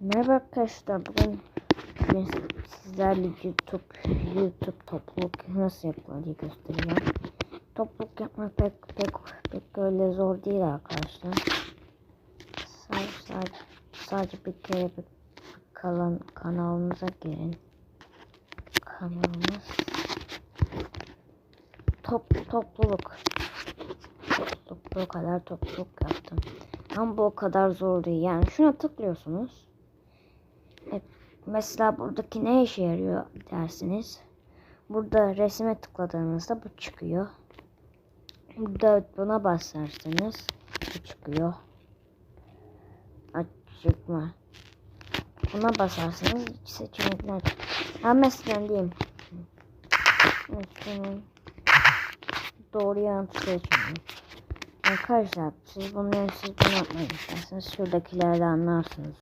Merhaba arkadaşlar. Bugün sizlerle YouTube YouTube topluluk nasıl yapılır diye göstereceğim. Topluluk yapmak pek pek pek öyle zor değil arkadaşlar. Sadece sadece, sadece bir kere bir kalan kanalımıza girin. Kanalımız top topluluk. Topluluk bu kadar topluluk yaptım. Ama bu o kadar zor değil. Yani şuna tıklıyorsunuz. Mesela buradaki ne işe yarıyor dersiniz. Burada resme tıkladığınızda bu çıkıyor. Burada buna basarsanız bu çıkıyor. Açıkma. Buna basarsanız seçenekler. Ha mesela diyeyim. Şunun doğru yanıtı seçmiyorum. Arkadaşlar siz bunu siz bunu yapmayın isterseniz şuradakilerden anlarsınız.